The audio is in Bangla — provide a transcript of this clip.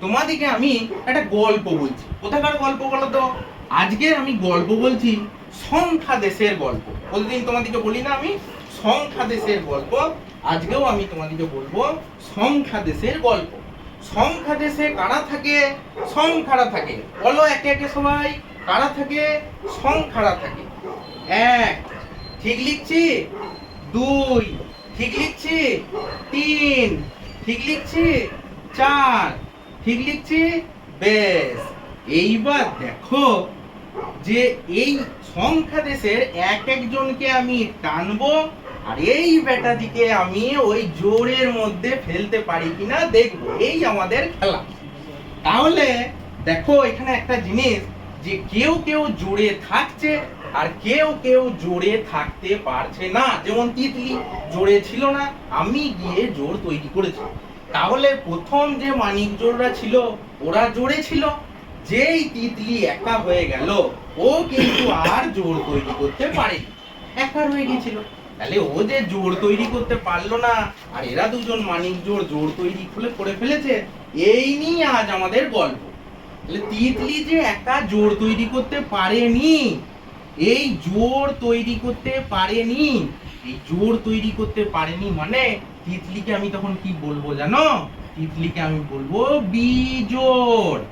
তোমাদিকে আমি একটা গল্প বলছি। কোথাকার গল্প বলো তো? আজকে আমি গল্প বলছি সংখ্যা দেশের গল্প। প্রতিদিন তোমাদিকে বলি না আমি সংখ্যা দেশের গল্প। আজকেও আমি তোমাদিকে বলব সংখ্যা দেশের গল্প। সংখ্যা দেশে কারা থাকে? সংখ্যারা থাকে। বলো একে একে সবাই, কারা থাকে? সংখ্যারা থাকে। এক, ঠিক লিখছি? দুই, ঠিক লিখছি? তিন, ঠিক লিখছি? চার ঠিক লিখছি? বেশ। এইবার দেখো যে এই সংখ্যা দেশের এক একজনকে আমি টানবো আর এই বেটাটিকে আমি ওই জোরের মধ্যে ফেলতে পারি কিনা দেখব। এই আমাদের খেলা। তাহলে দেখো এখানে একটা জিনিস যে কেউ কেউ জোরে থাকছে আর কেউ কেউ জোরে থাকতে পারছে না। যেমন তিতলি জোরে ছিল না, আমি গিয়ে জোর তৈরি করেছি। তাহলে প্রথম যে মানিক জোররা ছিল, ওরা জোরে ছিল। যেই তিতলি একা হয়ে গেল, ও কিন্তু আর জোর তৈরি করতে পারেনি। একা রয়ে গেছিল। তাহলে ও যে জোর তৈরি করতে পারল না, আর এরা দুজন মানিক জোর জোর তৈরি খুলে করে ফেলেছে, এই নিয়ে আজ আমাদের গল্প। তাহলে তিতলি যে একা জোর তৈরি করতে পারেনি, এই জোর তৈরি করতে পারেনি, এই জোর তৈরি করতে পারেনি মানে তিতলিকে আমি তখন কি বলব জানো? তিতলিকে আমি বলব বিজোড়।